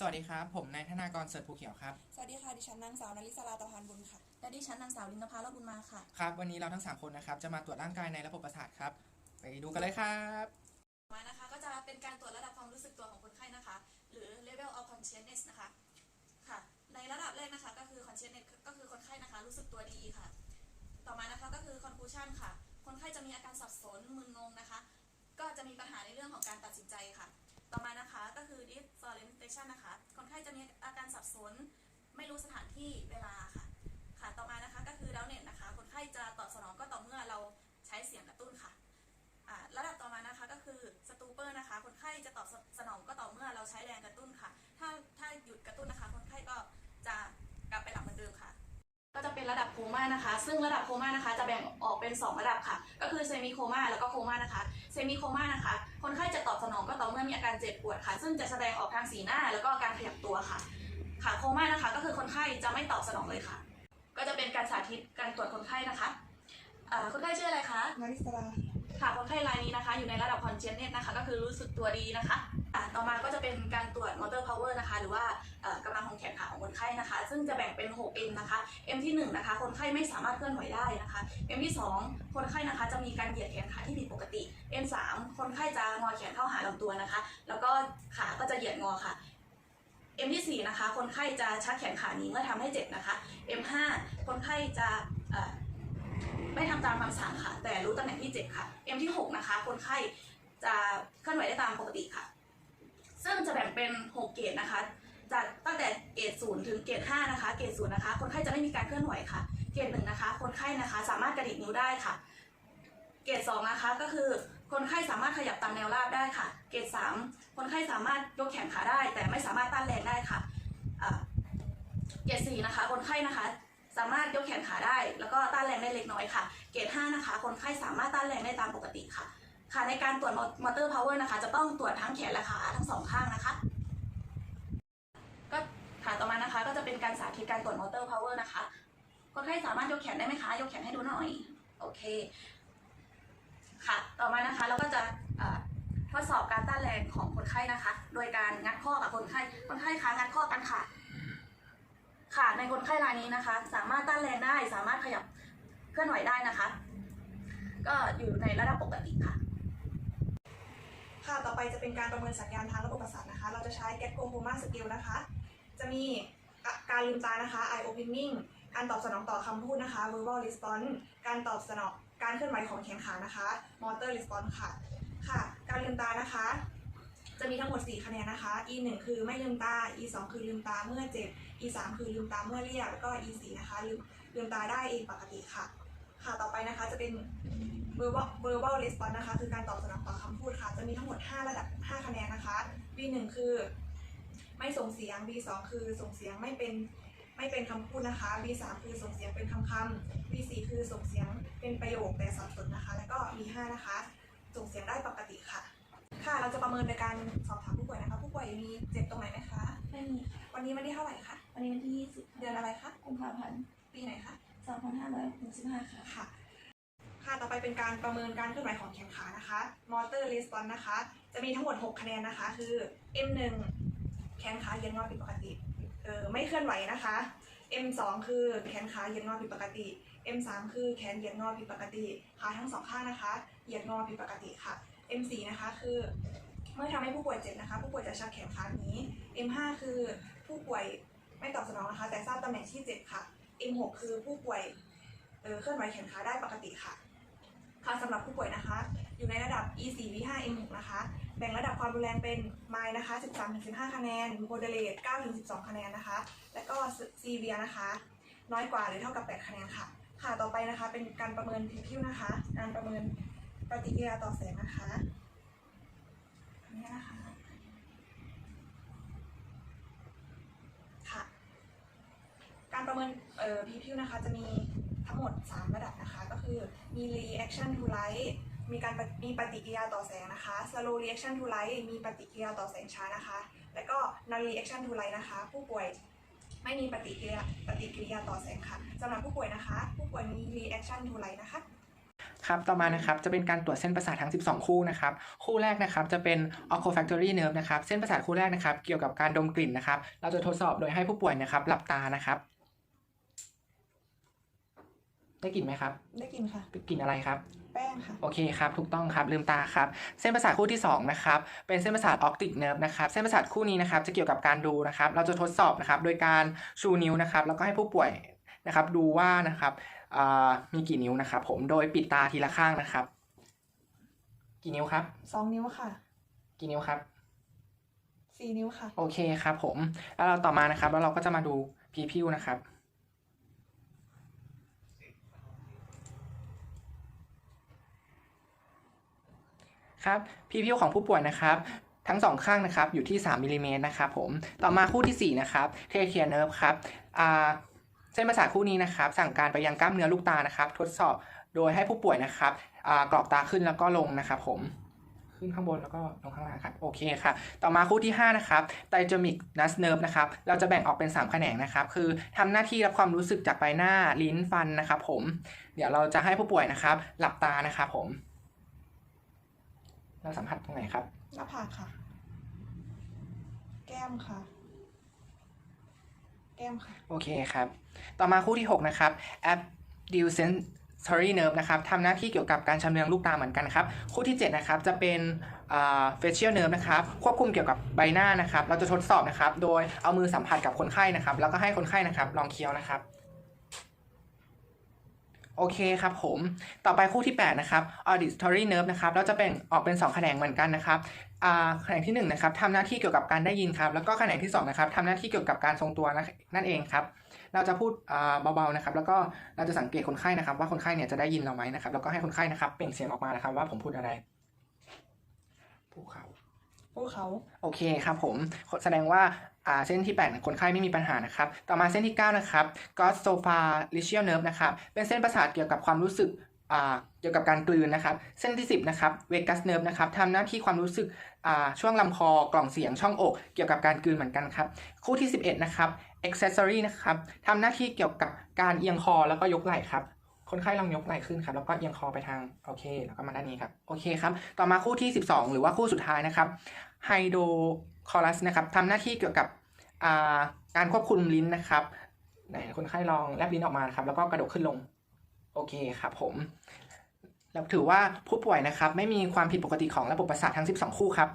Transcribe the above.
สวัสดีครับ ผมนายธนากรเสิร์ชภูเขียวครับ สวัสดีค่ะ ดิฉันนางสาวนลิศราตะพานบุญค่ะ และดิฉันนางสาวลินภาลบุญมาค่ะ ครับ วันนี้เราทั้ง 3 คนนะครับ จะมาตรวจร่างกายในระบบประสาทครับ ไปดูกันเลยครับต่อมานะคะก็จะเป็นการตรวจระดับความรู้สึกตัวของคนไข้นะคะ หรือ level of consciousness นะคะค่ะ ในระดับแรกนะคะก็คือ consciousness ก็คือคนไข้นะคะ รู้สึกตัวดีค่ะ ต่อมานะคะก็คือ conclusion ค่ะ คนไข้จะมีอาการสับสนมึนงงนะคะ ก็จะมีปัญหาในเรื่องของการตัดสินใจค่ะ ต่อมานะคะก็ คือ disorientation นะคะ คนไข้จะมีอาการสับสน ไม่รู้สถานที่เวลาค่ะ ค่ะ ต่อมานะคะก็คือ downnet นะคะ คนไข้จะตอบสนองก็ต่อเมื่อเราใช้เสียงกระตุ้นค่ะระดับต่อมานะคะก็คือสตูเปอร์นะคะ คนไข้จะตอบสนองก็ต่อเมื่อเราใช้แรงกระตุ้นค่ะ ถ้าถ้าหยุดกระตุ้นนะคะ คนไข้ก็จะกลับไปหลับเหมือนเดิมค่ะ ก็จะเป็นระดับโคม่านะคะ ซึ่งระดับโคม่านะคะ จะแบ่งออกเป็น 2 ระดับค่ะ ก็คือเซมิโคม่าแล้วก็โคม่านะคะ เซมิโคม่านะคะ คนไข้จะตอบส มื่อมีอาการเจ็บปวดค่ะ ซึ่งจะแสดงออกทางสีหน้าแล้วก็การขยับตัวค่ะ ค่ะโคม่านะคะ ก็คือคนไข้จะไม่ตอบสนองเลยค่ะ ก็จะเป็นการสาธิตการตรวจคนไข้นะคะคนไข้ชื่ออะไรคะนาริสรา ค่ะคนไข้รายนี้นะคะ อยู่ในระดับคอนเจนเนตนะคะ ก็คือรู้สึกตัวดีนะคะต่อมาก็จะเป็นการตรวจมอเตอร์พาวเวอร์นะคะ หรือว่ากำลังของแขนขาของคนไข้นะคะ ซึ่งจะแบ่งเป็น 6 M นะคะ M ที่1นะคะ คนไข้ไม่สามารถเคลื่อนไหวได้นะคะ M ที่ 2 คนไข้นะคะจะมีการเหยียดแขนขาที่ผิดปกติ M 3คนไข้จะงอแขนเข้าหาลำตัวนะคะ แล้วก็ขาก็จะเหยียดงอค่ะ M ที่4นะคะ คนไข้จะชักแขนขานี้เมื่อทำให้เจ็บนะคะ M 5คนไข้จะ ไม่ทำตามคำสั่งค่ะ แต่รู้ตำแหน่งที่เจ็บค่ะ M ที่ 6 นะคะ คนไข้จะเคลื่อนไหวได้ตามปกติค่ะ ซึ่งจะแบ่งเป็น 6 เกรดนะคะ จากตั้งแต่เกรด0ถึงเกรด5นะคะ เกรด0นย์นะคะ คนไข้จะไม่มีการเคลื่อนไหวค่ะ เกรด1นะคะ คนไข้นะคะ สามารถกระดิกนิ้วได้ค่ะ เกรด2นะคะ ก็คือคนไข้สามารถขยับตามแนวราบได้ค่ะ เกรด3คนไข้สามารถยกแขนขาได้ แต่ไม่สามารถต้านแรงได้ค่ะเกรด4นะคะ คนไข้นะคะ สามารถยกแขนขาได้ แล้วก็ต้านแรงได้เล็กน้อยค่ะ เกรด5นะคะ คนไข้สามารถต้านแรงได้ตามปกติค่ะ ค่ะ ในการตรวจมอเตอร์พาวเวอร์นะคะ จะต้องตรวจทั้งแขนและขาทั้งสองข้างนะคะ ก็ค่ะต่อมานะคะ ก็จะเป็นการสาธิตการตรวจมอเตอร์พาวเวอร์นะคะ คนไข้สามารถยกแขนได้ไหมคะ ยกแขนให้ดูหน่อย โอเค ค่ะ ต่อมานะคะ เราก็จะทดสอบการต้านแรงของคนไข้นะคะ โดยการงัดข้อกับคนไข้ คนไข้คะงัดข้อกันค่ะ ค่ะในคนไข้รายนี้นะคะ สามารถต้านแรงได้ สามารถขยับเคลื่อนไหวได้นะคะ ก็อยู่ในระดับปกติค่ะ ค่ะต่อไปจะเป็นการประเมินสัญญาณทางระบบประสาทนะคะ เราจะใช้แก t โกโฮมาสเกลนะคะ จะมีการลืมตานะคะ eye opening การตอบสนองต่อคำพูดนะคะ verbal response การตอบสนองการเคลื่อนไหวของแขนขานะคะ motor response ค่ะ ค่ะ การลืมตานะคะ จะมีทั้งหมด 4 คะแนนนะคะ e 1คือไม่ลืมตา e 2คือลืมตาเมื่อเจ็บ e 3คือลืมตาเมื่อเรียกแล้วก็ e 4นะคะลืมลืมตาได้เองปกติค่ะ ค่ะต่อไปนะคะจะเป็น verbal verbal response นะคะ คือการตอบสนองต่อคำพูดค่ะ จะมีทั้งหมด 5 ระดับ 5 คะแนนนะคะ B 1คือ ไม่ส่งเสียง B 2คือส่งเสียงไม่เป็นไม่เป็นคำพูดนะคะ B 3คือส่งเสียงเป็นคำคำ B 4คือส่งเสียงเป็นประโยคแต่สับสนนะคะ แล้วก็ B 5นะคะ ส่งเสียงได้ปกติค่ะ ค่ะ เราจะประเมินโดยการสอบถามผู้ป่วยนะคะ ผู้ป่วยมีเจ็บตรงไหนไหมคะ ไม่มีค่ะวันนี้วันที่เท่าไหร่คะ วันนี้วันที่เดือนอะไรคะ20กุมภาพันธ์ ปีไหนคะ 2565 ค่ะ ค่ะ ค่ะ ต่อไปเป็นการประเมินการเคลื่อนไหวของแขนขานะคะ motor response นะคะ จะมีทั้งหมด 6 คะแนนนะคะ คือ M1 แขนขาเย็นงอผิดปกติ เออไม่เคลื่อนไหวนะคะ M2 คือแขนขาเย็นงอผิดปกติ M3 คือแขนเหยียดงอผิดปกติ ขาทั้งสองข้างนะคะ เหยียดงอผิดปกติค่ะ M4 นะคะคือเมื่อทำให้ผู้ป่วยเจ็บนะคะ ผู้ป่วยจะชักแขนขาหนี้ M5 คือผู้ป่วยไม่ตอบสนองนะคะ แต่ทราบตำแหน่งที่เจ็บค่ะ M6 คือผู้ป่วยเออเคลื่อนไหวแขนขาได้ปกติค่ะ ค่ะสำหรับผู้ป่วยนะคะ อยู่ในระดับ E4 V5 M6 นะคะ แบ่งระดับความรุนแรงเป็น Mild นะคะ 13-15 คะแนน Moderate 9-12 คะแนนนะคะ และก็ Severe นะคะ น้อยกว่าหรือเท่ากับ 8 คะแนนค่ะ ค่ะต่อไปนะคะเป็นการประเมินผิวนะคะ การประเมิน ปฏิกิริยาต่อแสงนะคะนนี้นะคะ ค่ะ การประเมินเอ่อพีพิวนะคะ จะมีทั้งหมด 3 ระดับนะคะ ก็คือมี reaction to light มีการมีปฏิกิริยาต่อแสงนะคะ slow reaction to light มีปฏิกิริยาต่อแสงช้านะคะ แล้วก็ non reaction to light นะคะ ผู้ป่วยไม่มีปฏิกิริยาปฏิกิริยาต่อแสงค่ะสำหรับผู้ป่วยนะคะ ผู้ป่วยมี reaction to light นะคะ ครับต่อมานะครับจะเป็นการตรวจเส้นประสาททั้ง 12 คู่นะครับคู่แรกนะครับจะเป็น olfactory nerve นะครับเส้นประสาทคู่แรกนะครับเกี่ยวกับการดมกลิ่นนะครับเราจะทดสอบโดยให้ผู้ป่วยนะครับหลับตานะครับได้กลิ่นไหมครับ ได้กินค่ะกลิ่นอะไรครับ แป้งค่ะ โอเคครับ ถูกต้องครับ ลืมตาครับ เส้นประสาทคู่ที่สองนะครับ เป็นเส้นประสาทออ t ติกเนิร์ฟนะครับ เส้นประสาทคู่นี้นะครับ จะเกี่ยวกับการดูนะครับ เราจะทดสอบนะครับ โดยการชูนิ้วนะครับ แล้วก็ให้ผู้ป่วย นะครับ ดูว่านะครับอ่ามีกี่นิ้วนะครับ ผมโดยปิดตาทีละข้างนะครับ กี่นิ้วครับสองนิ้วค่ะ กี่นิ้วครับสี่นิ้วค่ะ โอเคครับ ผม แล้วเราต่อมานะครับ แล้วเราก็จะมาดูพีพิวนะครับครับพีพิวของผู้ป่วยนะครับทั้งสองข้างนะครับอยู่ที่ 3มิลลิเมตรนะครับผมต่อมาคู่ทีสี่ 4 นะครับเทเคียเนิร์ฟครับอ่า เส้นประสาทคู่นี้นะครับสั่งการไปยังกล้ามเนื้อลูกตานะครับ ทดสอบโดยให้ผู้ป่วยนะครับกรอบตาขึ้นแล้วก็ลงนะครับผมขึ้นข้างบนแล้วก็ลงข้างล่างครับโอเคครับต่อมาคู่ที่ 5 นะครับไตจมิกนัสเนิร์ฟนะครับเราจะแบ่งออกเป็น 3 แขนงนะครับ คือทำหน้าที่รับความรู้สึกจากใบหน้าลิ้นฟันนะครับผม เดี๋ยวเราจะให้ผู้ป่วยนะครับ หลับตานะครับผม เราสัมผัสตรงไหนครับหน้าผากค่ะ แก้มค่ะ แก้มค่ะ โอเคครับ ต่อมาคู่ที่ 6 นะครับ abductory nerve นะครับทำหน้าที่เกี่ยวกับการชำเลืองลูกตาเหมือนกันครับ คู่ที่ 7 นะครับ จะเป็น facial nerve นะครับ ควบคุมเกี่ยวกับใบหน้านะครับ เราจะทดสอบนะครับ โดยเอามือสัมผัสกับคนไข้นะครับ แล้วก็ให้คนไข้นะครับ ลองเคี้ยวนะครับโอเคครับผม ต่อไปคู่ที่ 8 นะครับ auditory nerve นะครับเราจะแบ่งออกเป็น 2 แขนงเหมือนกันนะครับ แขนงที่1นะครับทำหน้าที่เกี่ยวกับการได้ยินครับ แล้วก็แขนงที่2นะครับทำหน้าที่เกี่ยวกับการทรงตัวนะนั่นเองครับ เราจะพูดอ่าเบาๆนะครับ แล้วก็เราจะสังเกตคนไข้นะครับ ว่าคนไข้เนี่ยจะได้ยินเราไหมนะครับ แล้วก็ให้คนไข้นะครับเปล่งเสียงออกมานะครับ ว่าผมพูดอะไรภูเขาภูเขาโอเคครับผมแสดงว่าอ่าเส้นที่8เนี่ยคนไข้ไม่มีปัญหานะครับ ต่อมาเส้นที่ 9 นะครับ g o s s o p h a l i c i a l nerve นะครับ เป็นเส้นประสาทเกี่ยวกับความรู้สึกอ่า เกี่ยวกับการกลืนนะครับ เส้นที่ 10 นะครับ vagus nerve นะครับทำหน้าที่ความรู้สึกช่วงลำคอกล่องเสียงช่องอก เกี่ยวกับการกลืนเหมือนกันครับ คู่ที่ 11 นะครับ accessory นะครับทำหน้าที่เกี่ยวกับการเอียงคอแล้วก็ยกไหล่ครับคนไข้ลองยกไหล่ขึ้นครับ แล้วก็เอียงคอไปทางโอเค แล้วก็มาด้านนี้ครับโอเคครับ ต่อมาคู่ที่ 12 หรือว่าคู่สุดท้ายนะครับไฮโดรคอรัสนะครับทำหน้าที่เกี่ยวกับการควบคุมลิ้นนะครับไหนคนไข้ลองแลบลิ้นออกมาครับแล้วก็กระดกขึ้นลง โอเคครับผมแล้วถือว่าผู้ป่วยนะครับไม่มีความผิดปกติของระบบประสาททั้ง 12 คู่ครับ